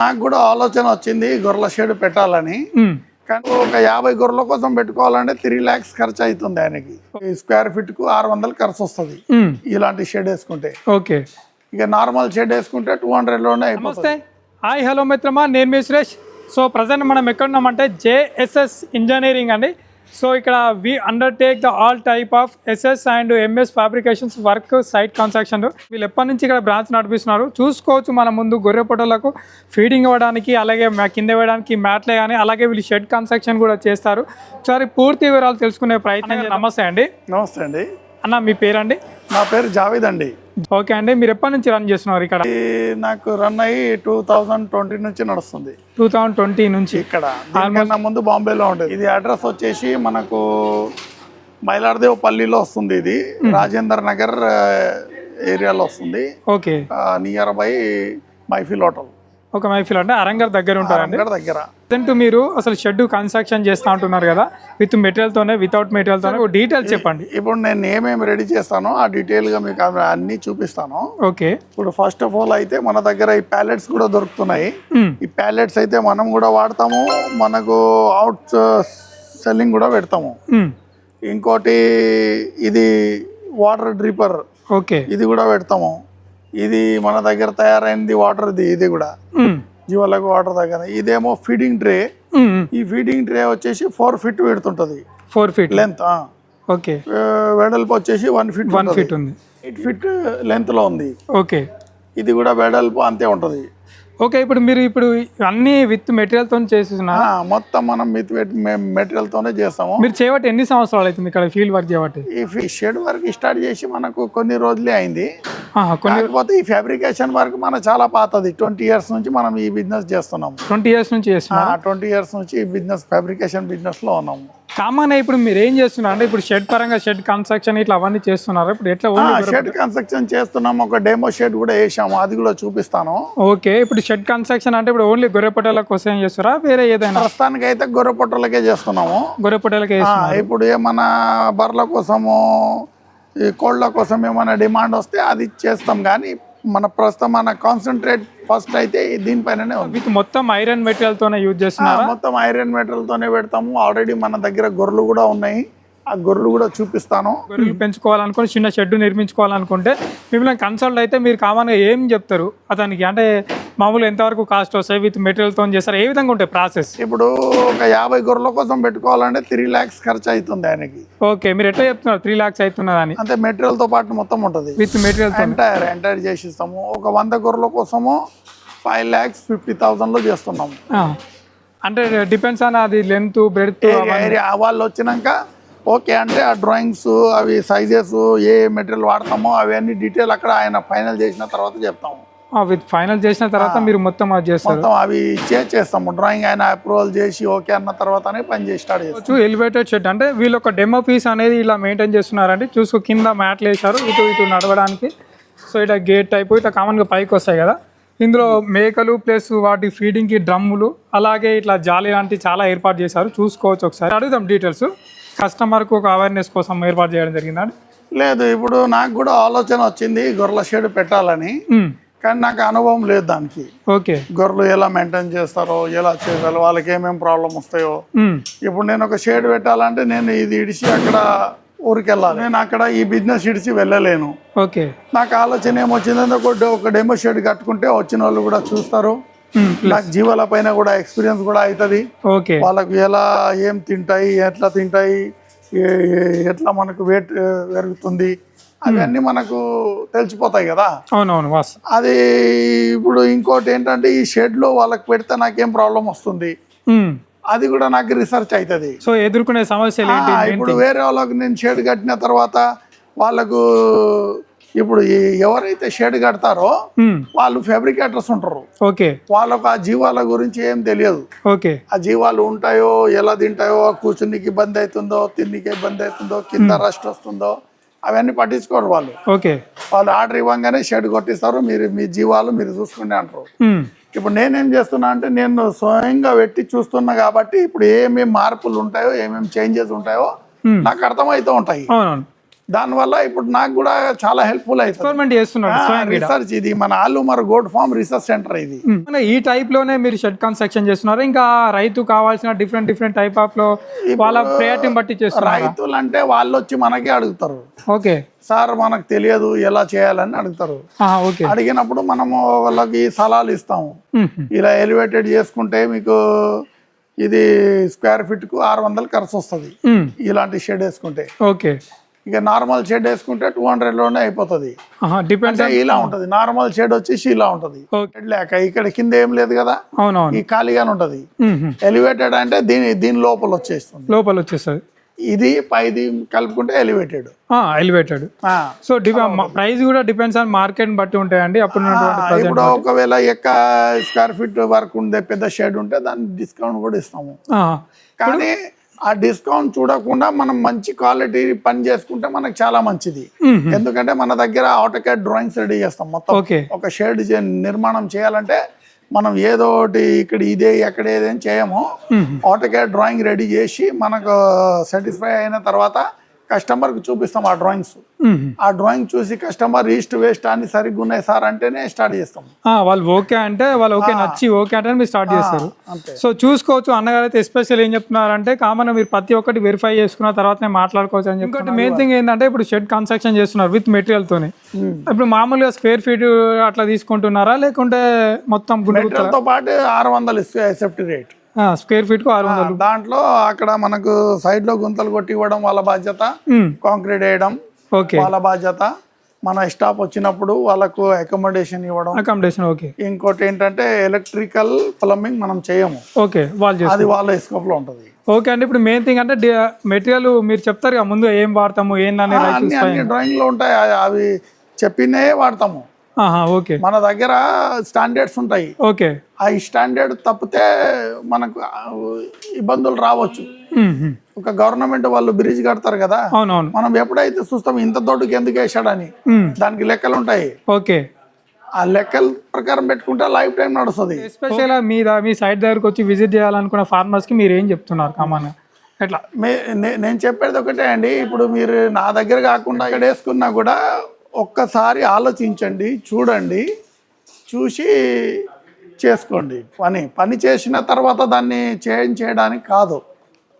నాకు కూడా ఆలోచన వచ్చింది గొర్రెల షెడ్ పెట్టాలని. కానీ ఒక యాభై గొర్రెల కోసం పెట్టుకోవాలంటే త్రీ ల్యాక్స్ ఖర్చు అవుతుంది ఆయనకి. స్క్వేర్ ఫీట్కు ఆరు వందలు ఖర్చు వస్తుంది ఇలాంటి షెడ్ వేసుకుంటే. ఓకే. ఇక నార్మల్ షెడ్ వేసుకుంటే టూ హండ్రెడ్లోనే అయిపోతుంది. నమస్తే. హాయ్ హలో మిత్రమా. నేను మీ సురేష్. సో ప్రజెంట్ మనం ఎక్కడున్నామంటే జేఎస్ఎస్ ఇంజనీరింగ్ అండి. సో ఇక్కడ we undertake the all type of S S and M S fabrications work site construction వీళ్ళు ఎప్పటి నుంచి ఇక్కడ బ్రాంచ్ నడిపిస్తున్నారు? చూసుకోవచ్చు మన ముందు గొర్రె పొట్టలకు ఫీడింగ్ ఇవ్వడానికి అలాగే కింద వేయడానికి మ్యాట్లే కానీ అలాగే వీళ్ళు షెడ్ కన్స్ట్రక్షన్ కూడా చేస్తారు. ఒకసారి పూర్తి వివరాలు తెలుసుకునే ప్రయత్నం నమస్తే అండి. నమస్తే అండి. అన్న మీ పేరండి? నా పేరు జావేద్ అండి. ఓకే అండి మీరు ఎప్పటి నుంచి రన్ చేస్తున్నారు ఇక్కడ? నాకు రన్ అయ్యి టూ థౌజండ్ ట్వంటీ నుంచి నడుస్తుంది. టూ థౌజండ్ ట్వంటీ నుంచి. ఇక్కడ. దీనికన్నా ముందు బాంబేలో ఉండేది. ఇది అడ్రస్ వచ్చేసి మనకు మైలార్దేవ్ పల్లిలో వస్తుంది ఇది. రాజేందర్ నగర్ ఏరియాలో వస్తుంది. Okay. Near by Mehfil hotel. ఒక మైఫిల్ అంటే అరంగర్ దగ్గర ఉంటారండి. దగ్గర. ప్రజెంట్ మీరు అసలు షెడ్ కన్స్ట్రక్షన్ చేస్తా ఉంటున్నారు కదా విత్ మెటీరియల్ తోనే వితౌట్ మెటీరియల్ తోనే డీటెయిల్స్ చెప్పండి. ఇప్పుడు నేను ఏమేమి రెడీ చేస్తానో ఆ డీటెయిల్గా మీకు అన్ని చూపిస్తాను. ఓకే. ఇప్పుడు ఫస్ట్ ఆఫ్ ఆల్ అయితే మన దగ్గర ఈ ప్యాలెట్స్ కూడా దొరుకుతున్నాయి. మ్మ్. ఈ ప్యాలెట్స్ అయితే మనం కూడా వాడతాము మనకు అవుట్ సెల్లింగ్ కూడా పెడతాము. మ్మ్. ఇంకోటి ఇది వాటర్ డ్రిపర్ ఓకే. ఇది కూడా పెడతాము. ఇది మన దగ్గర తయారైంది వాటర్ది ఇది కూడా. జీవాలకు వాటర్ దగ్గర ఇదేమో ఫీడింగ్ ట్రే. ఈ ఫీడింగ్ ట్రే వచ్చేసి ఫోర్ ఫీట్ పెడుతుంటది. ఫోర్ ఫీట్ లెంత్ ఓకే వెడల్పు వచ్చేసి వన్ ఫీట్ వన్ ఫీట్ ఉంది. ఎయిట్ ఫీట్ లెంత్లో ఉంది. ఓకే ఇది కూడా వెడల్పు అంతే ఉంటది. ఓకే ఇప్పుడు మీరు ఇప్పుడు అన్ని విత్ మెటీరియల్తో చేస్తున్నారు ఆ, మొత్తం మనం మిత్ మెటీరియల్ తోనే చేస్తాము. మీరు చేయబట్టి ఎన్ని సంవత్సరాలు అవుతుంది ఇక్కడ ఫీల్డ్ వర్క్ చేయబట్టి? ఈ షెడ్ వర్క్ స్టార్ట్ చేసి మనకు కొన్ని రోజులే అయింది. కాకపోతే ఈ ఫ్యాబ్రికేషన్ వర్క్ మన చాలా పాతది. ట్వంటీ ఇయర్స్ నుంచి మనం ఈ బిజినెస్ చేస్తున్నాము. ట్వంటీ ఇయర్స్ నుంచి ట్వంటీ ఇయర్స్ నుంచి ఈ బిజినెస్ ఫ్యాబ్రికేషన్ బిజినెస్లో ఉన్నాము. కామన్ ఇప్పుడు మీరు ఏం చేస్తున్నారు? అంటే ఇప్పుడు షెడ్ పరంగా షెడ్ కన్స్ట్రక్షన్ ఇట్లా అవన్నీ చేస్తున్నారు. ఇప్పుడు ఎట్లా షెడ్ కన్స్ట్రక్షన్ చేస్తున్నాము ఒక డెమో షెడ్ కూడా వేసాము. అది కూడా చూపిస్తాను. ఓకే ఇప్పుడు షెడ్ కన్స్ట్రక్షన్ అంటే ఇప్పుడు ఓన్లీ గొర్రెపట్టల కోసం చేస్తారా వేరే ఏదైనా? ప్రస్తుతానికి అయితే గొర్రె పొట్టలకే చేస్తున్నాము గొర్రెపట్టలకి ఇప్పుడు ఏమన్నా బర్రెల కోసము ఈ కోళ్ళ కోసం ఏమైనా డిమాండ్ వస్తే అది చేస్తాం. కానీ మన ప్రస్తుతం మన కాన్సన్ట్రేట్ ఫస్ట్ అయితే దీనిపైననే విత్ మొత్తం ఐరన్ మెటీరియల్ తోనే యూజ్ చేస్తున్నారా? మొత్తం ఐరన్ మెటల్ తోనే పెడతాము. ఆల్రెడీ మన దగ్గర గొర్రెలు కూడా ఉన్నాయి. ఆ గొర్రెలు కూడా చూపిస్తాను. గొర్రెలు పెంచుకోవాలనుకుని చిన్న షెడ్ నిర్మించుకోవాలనుకుంటే మిమ్మల్ని కన్సల్ట్ అయితే మీరు కామన్గా ఏం చెప్తారు? అతనికి అంటే మామూలు ఎంతవరకు కాస్ట్ వస్తాయి విత్ మెటీరియల్తో చేస్తారు? ఏ విధంగా ఉంటాయి ప్రాసెస్ ఇప్పుడు ఒక యాభై గొర్రెల కోసం పెట్టుకోవాలంటే త్రీ ల్యాక్స్ ఖర్చు అవుతుంది ఆయనకి. ఓకే మీరు ఎట్లా చెప్తున్నారు? త్రీ లాక్స్ అవుతున్నదని అంటే మెటీరియల్తో పాటు మొత్తం ఉంటుంది. విత్ మెటీరియల్ ఎంటైర్ ఎంటైర్ చేసిస్తాము. ఒక వంద గొర్రెల కోసము ఫైవ్ ల్యాక్స్ ఫిఫ్టీ థౌసండ్లో చేస్తున్నాము. అంటే డిపెండ్స్ ఆన్ అది లెంత్ బ్రెడ్త్ వాళ్ళు వచ్చినాక ఓకే అంటే ఆ డ్రాయింగ్స్ అవి సైజెస్ ఏ మెటీరియల్ వాడతామో అవన్నీ డీటెయిల్ అక్కడ ఆయన ఫైనల్ చేసిన తర్వాత చెప్తాము. విత్ ఫైనల్ చేసిన తర్వాత మీరు మొత్తం అది చేస్తారు. మొత్తం అవి చేస్తాము డ్రాయింగ్ ఆయన అప్రూవల్ చేసి ఓకే అన్న తర్వాతనే పని చేసి స్టార్ట్ చేస్తాం. ఎలివేటెడ్ షెడ్ అంటే వీళ్ళు ఒక డెమో పీస్ అనేది ఇలా మెయింటైన్ చేస్తున్నారండి. చూసుకో కింద మ్యాట్లు వేశారు ఇటు ఇటు నడవడానికి. సో ఇట్లా గేట్ టైపు ఇట్లా కామన్గా పైకి వస్తాయి కదా. ఇందులో మేకలు ప్లస్ వాటి ఫీడింగ్కి డ్రమ్ములు అలాగే ఇట్లా జాలి లాంటి చాలా ఏర్పాటు చేశారు. చూసుకోవచ్చు ఒకసారి. అడుగుదాం డీటెయిల్స్ కస్టమర్కు ఒక అవేర్నెస్ కోసం ఏర్పాటు చేయడం జరిగిందండి. లేదు ఇప్పుడు నాకు కూడా ఆలోచన వచ్చింది గొర్రెల షెడ్ పెట్టాలని. కానీ నాకు అనుభవం లేదు దానికి. ఓకే. గొర్రెలు ఎలా మెయింటైన్ చేస్తారో ఎలా చేయాలి వాళ్ళకి ఏమేమి ప్రాబ్లం వస్తాయో. ఇప్పుడు నేను ఒక షేడ్ పెట్టాలంటే నేను ఇది ఇడిచి అక్కడ ఊరికెళ్ళాలి. నేను అక్కడ ఈ బిజినెస్ ఇడిచి వెళ్ళలేను. ఓకే. నాకు ఆలోచన ఏమొచ్చిందంటే ఒక ఒక డెమో షెడ్ కట్టుకుంటే వచ్చిన వాళ్ళు కూడా చూస్తారు. నాకు జీవాల పైన కూడా ఎక్స్పీరియన్స్ కూడా అవుతుంది ఓకే. వాళ్ళకు ఎలా ఏం తింటాయి ఎట్లా తింటాయి ఎట్లా మనకు వెయిట్ పెరుగుతుంది అవన్నీ మనకు తెలిసిపోతాయి కదా. అవునవును అది ఇప్పుడు ఇంకోటి ఏంటంటే ఈ షెడ్లో వాళ్ళకి పెడితే నాకేం ప్రాబ్లం వస్తుంది? అది కూడా నాకు రీసెర్చ్ అవుతుంది సో ఎదుర్కొనే సమస్యలు ఏంటి ఇప్పుడు వేరే వాళ్ళకి నేను షెడ్ కట్టిన తర్వాత వాళ్ళకు ఇప్పుడు ఎవరైతే షెడ్ కడతారో. వాళ్ళు ఫ్యాబ్రికేటర్స్ ఉంటారు. ఓకే. వాళ్ళకు ఆ జీవాల గురించి ఏం తెలియదు. ఓకే. ఆ జీవాలు ఉంటాయో ఎలా తింటాయో కూర్చునికి ఇబ్బంది అవుతుందో తిన్నికి ఇబ్బంది అవుతుందో కింద రస్ట్ వస్తుందో అవన్నీ పట్టించుకోరు వాళ్ళు. ఓకే. వాళ్ళు ఆర్డర్ ఇవ్వగానే షెడ్ కొట్టిస్తారు మీరు మీ జీవాలు మీరు చూసుకునే అంటారు. ఇప్పుడు నేనేం చేస్తున్నా అంటే నేను స్వయంగా పెట్టి చూస్తున్నా కాబట్టి ఇప్పుడు ఏమేమి మార్పులు ఉంటాయో ఏమేమి చేంజెస్ ఉంటాయో. నాకు అర్థమవుతూ ఉంటాయి. దానివల్ల ఇప్పుడు నాకు కూడా చాలా హెల్ప్ఫుల్ ఎక్స్పెరిమెంట్ ఈడ. రీసెర్చ్ ఇది మన ఆలుమర్ గోడ్ ఫార్మ్ రీసెర్చ్ సెంటర్ ఇది. ఈ టైప్లోనే మీరు షెడ్ కన్స్ట్రక్షన్ చేస్తున్నారు. ఇంకా రైతు కావాల్సిన డిఫరెంట్ డిఫరెంట్ టైప్ ఆఫ్లో వాళ్ళ ప్రయారిటీని బట్టి చేస్తున్నారు? రైతులు అంటే వాళ్ళు వచ్చి మనకే అడుగుతారు. ఓకే. సార్ మనకు తెలియదు ఎలా చేయాలని అడుగుతారు. ఓకే. అడిగినప్పుడు మనము వాళ్ళకి సలహాలు ఇస్తాము. ఇలా ఎలివేటెడ్ చేసుకుంటే మీకు ఇది స్క్వేర్ ఫీట్కు ఆరు వందలు ఖర్చు వస్తుంది. ఇలాంటి షెడ్ వేసుకుంటే. ఓకే. ఇక నార్మల్ షెడ్ వేసుకుంటే టూ హండ్రెడ్లోనే అయిపోతుంది. డిపెండ్స్ ఇలా ఉంటుంది. నార్మల్ షెడ్ వచ్చేసి ఇలా ఉంటుంది. లేక ఇక్కడ కింద ఏం లేదు కదా? అవునవును. ఈ ఖాళీగానే ఉంటుంది. ఎలివేటెడ్ అంటే దీని దీని లోపల వచ్చేస్తుంది. లోపల వచ్చేస్తుంది. ఇది పైది కలుపుకుంటే ఎలివేటెడ్. ఎలివేటెడ్. సో ప్రైస్ కూడా డిపెండ్స్ ఆన్ మార్కెట్ బట్టి ఉంటాయండి. అప్పుడు. ఇప్పుడు ఒకవేళ ఎక్క స్క్వేర్ ఫీట్ వరకు ఉండే పెద్ద షెడ్ ఉంటే దాన్ని డిస్కౌంట్ కూడా ఇస్తాము. కానీ ఆ డిస్కౌంట్ చూడకుండా మనం మంచి క్వాలిటీ పని చేసుకుంటే మనకు చాలా మంచిది. ఎందుకంటే మన దగ్గర ఆటోకేట్ డ్రాయింగ్స్ రెడీ చేస్తాం మొత్తం. ఒక షేడ్ నిర్మాణం చేయాలంటే మనం ఏదో ఒకటి ఇక్కడ ఇదే ఎక్కడ ఏదేం చేయము ఆటోకేట్ డ్రాయింగ్ రెడీ చేసి మనకు సాటిస్ఫై అయిన తర్వాత కస్టమర్కి చూపిస్తాం ఆ డ్రాయింగ్స్. ఆ డ్రాయింగ్ చూసి కస్టమర్ ఈస్ట్ వేస్ట్ అని సరిగ్గా ఉన్నాయి సార్ అంటేనే స్టార్ట్ చేస్తాం. వాళ్ళు ఓకే అంటే వాళ్ళు ఓకే నచ్చి ఓకే అంటే మీరు స్టార్ట్ చేస్తారు. సో చూసుకోవచ్చు అన్నగారు అయితే ఎస్పెషల్ ఏం చెప్తున్నారంటే కామన్ మీరు ప్రతి ఒక్కటి వెరిఫై చేసుకున్న తర్వాతనే మాట్లాడుకోవచ్చు అని చెప్పి మెయిన్ థింగ్ ఏంటంటే ఇప్పుడు షెడ్ కన్స్ట్రక్షన్ చేస్తున్నారు విత్ మెటీరియల్ తోని. ఇప్పుడు మామూలుగా స్క్వేర్ ఫీట్ అట్లా తీసుకుంటున్నారా? లేకుంటే మొత్తం పాటు ఆరు వందలు సేఫ్టీ రేట్. స్క్వేర్ ఫీట్కు ఆరు వందలు. దాంట్లో అక్కడ మనకు సైడ్లో గుంతలు కొట్టి ఇవ్వడం వాళ్ళ బాధ్యత. కాంక్రీట్ వేయడం ఓకే. వాళ్ళ బాధ్యత. మన స్టాప్ వచ్చినప్పుడు వాళ్ళకు అకామిడేషన్ ఇవ్వడం. Accommodation okay. ఇంకోటి ఏంటంటే ఎలక్ట్రికల్ ప్లంబింగ్ మనం చేయము. ఓకే వాళ్ళు అది వాళ్ళ స్కోప్లో ఉంటుంది. ఓకే అండి ఇప్పుడు మెయిన్ థింగ్ అంటే మెటీరియల్ మీరు చెప్తారు ముందు ఏం వాడతాము అన్ని డ్రాయింగ్లో ఉంటాయి. అవి- చెప్పినే వాడతాము. ఓకే. మన దగ్గర స్టాండర్డ్స్ ఉంటాయి. ఓకే. ఆ స్టాండర్డ్ తప్పితే మనకు ఇబ్బందులు రావచ్చు. ఒక గవర్నమెంట్ వాళ్ళు బ్రిడ్జ్ కడతారు కదా అవునవును. మనం ఎప్పుడైతే చూస్తాం ఇంత తోటకి ఎందుకు వేసాడని దానికి లెక్కలు ఉంటాయి. ఓకే. ఆ లెక్కల ప్రకారం పెట్టుకుంటే లైఫ్ టైం నడుస్తుంది. ఎస్పెషల్గా మీ మీ సైట్ దగ్గరకు వచ్చి విజిట్ చేయాలనుకున్న farmers కి మీరు ఏం చెప్తున్నారు కామన్? ఎట్లా? నేను చెప్పేది ఒకటే అండి. ఇప్పుడు మీరు నా దగ్గర కాకుండా ఇక్కడ వేసుకున్నా కూడా ఒక్కసారి ఆలోచించండి చూడండి చూసి చేసుకోండి. పని పని చేసిన తర్వాత దాన్ని చేంజ్ చేయడానికి కాదు.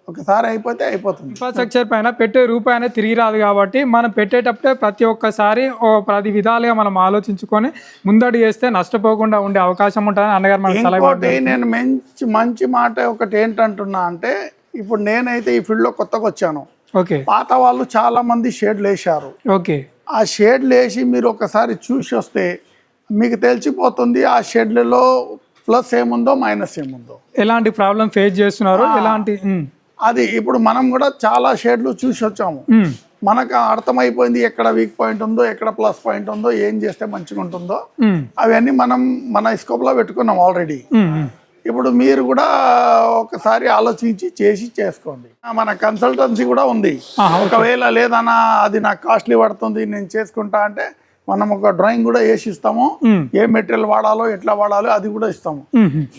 ఒకసారి అయిపోతే అయిపోతుంది. ఇన్ఫ్రాస్ట్రక్చర్ పైన పెట్టే రూపాయి అనేది తిరిగి రాదు కాబట్టి మనం పెట్టేటప్పుడే ప్రతి ఒక్కసారి ఓ పది విధాలుగా మనం ఆలోచించుకొని ముందడి చేస్తే నష్టపోకుండా ఉండే అవకాశం ఉంటుందని అన్నగారు సలహా ఇంకోటి నేను మంచి మంచి మాట ఒకటి ఏంటంటున్నా అంటే ఇప్పుడు నేనైతే ఈ ఫీల్డ్లో కొత్తగా వచ్చాను. ఓకే. పాత వాళ్ళు చాలా మంది షేడ్లు వేశారు. ఓకే. ఆ షేడ్లు వేసి మీరు ఒకసారి చూసి వస్తే మీకు తెలిసిపోతుంది ఆ షెడ్లలో ప్లస్ ఏముందో మైనస్ ఏముందో. ఎలాంటి ప్రాబ్లం ఫేస్ చేస్తున్నారు? ఎలాంటి అది ఇప్పుడు మనం కూడా చాలా షేడ్లు చూసి వచ్చాము. మనకు అర్థమైపోయింది ఎక్కడ వీక్ పాయింట్ ఉందో ఎక్కడ ప్లస్ పాయింట్ ఉందో ఏం చేస్తే మంచిగా ఉంటుందో అవన్నీ మనం మన స్కోప్లో పెట్టుకున్నాం ఆల్రెడీ. ఇప్పుడు మీరు కూడా ఒకసారి ఆలోచించి చేసి చేసుకోండి. మన కన్సల్టెన్సీ కూడా ఉంది. ఒకవేళ లేదన్నా అది నాకు కాస్ట్లీ పడుతుంది నేను చేసుకుంటా అంటే మనం ఒక డ్రాయింగ్ కూడా వేసి ఇస్తాము ఏ మెటీరియల్ వాడాలో ఎట్లా వాడాలో అది కూడా ఇస్తాము.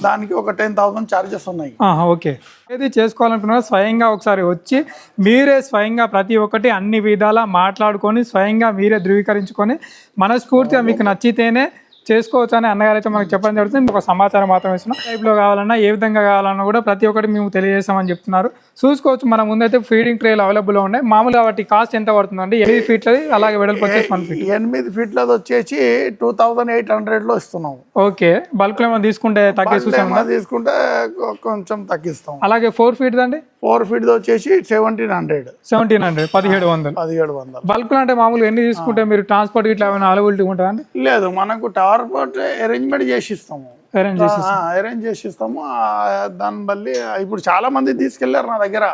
దానికి ఒక టెన్ థౌసండ్ ఛార్జెస్ ఉన్నాయి. ఓకే. ఏది చేసుకోవాలనుకున్నారో స్వయంగా ఒకసారి వచ్చి మీరే స్వయంగా ప్రతి ఒక్కటి అన్ని విధాలా మాట్లాడుకొని స్వయంగా మీరే ధృవీకరించుకొని మనస్ఫూర్తిగా మీకు నచ్చితేనే చేసుకోవచ్చు అని అన్నగారు అయితే మనకు చెప్పడం జరుగుతుంది. ఒక సమాచారం మాత్రం ఇస్తున్నాం. టైప్లో కావాలన్నా ఏ విధంగా కావాలన్నా కూడా ప్రతి ఒక్కటి మేము తెలియజేస్తామని చెప్తున్నారు. చూసుకోవచ్చు. మన ముందైతే ఫీడింగ్ ట్రేలు అవైలబుల్లో ఉన్నాయి. మామూలుగా వాటి కాస్ట్ ఎంత పడుతుందండి ఎనిమిది ఫీట్లది అలాగే వెడల్పు వచ్చేసి వన్ ఫీట్ ఎనిమిది ఫీట్లది వచ్చేసి టూ థౌజండ్ ఎయిట్ హండ్రెడ్లో ఇస్తున్నాము ఓకే. బల్క్లో ఏమైనా తీసుకుంటే తగ్గే చూసాం ఏమన్నా తీసుకుంటే కొంచెం తగ్గిస్తాం. అలాగే ఫోర్ ఫీట్ అండి? ఫోర్ ఫీట్ది వచ్చేసి సెవెంటీన్ హండ్రెడ్ సెవెంటీన్ హండ్రెడ్ పదిహేడు వందలు. పదిహేడు వందలు. బల్క్ అంటే మామూలుగా ఎన్ని తీసుకుంటే మీరు ట్రాన్స్పోర్ట్ ఇట్లా ఏమైనా అవైలబిలిటీ ఉంటుందా అండి? లేదు మనకు బోట్ అరేంజ్మెంట్ చేసి ఇస్తాము. అరేంజ్ చేసి అరేంజ్ చేసి ఇస్తాము దాని బల్లి ఇప్పుడు చాలా మంది తీసుకెళ్ళారు నా దగ్గర.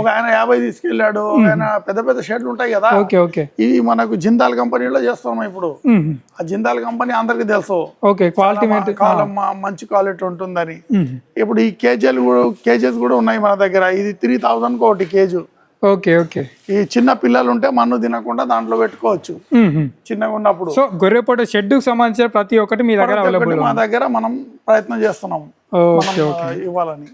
ఒక ఆయన యాభై తీసుకెళ్ళాడు ఆయన పెద్ద పెద్ద షెడ్లు ఉంటాయి కదా. ఇవి మనకు జిందాల్ కంపెనీలో చేస్తున్నాం ఇప్పుడు. ఆ జిందాల్ కంపెనీ అందరికి తెలుసు. మంచి క్వాలిటీ ఉంటుందని. ఇప్పుడు ఈ కేజీలు కూడా కేజెస్ కూడా ఉన్నాయి మన దగ్గర. ఇది త్రీ థౌజండ్ ఒకటి కేజీ. Okay okay. ఈ చిన్న పిల్లలు ఉంటే మన్ను తినకుండా దాంట్లో పెట్టుకోవచ్చు. చిన్నగా ఉన్నప్పుడు. సో గొర్రెపోట షెడ్కి సంబంధించిన ప్రతి ఒక్కటి మీ దగ్గర మా దగ్గర మనం ప్రయత్నం చేస్తున్నాం. ఇవ్వాలని.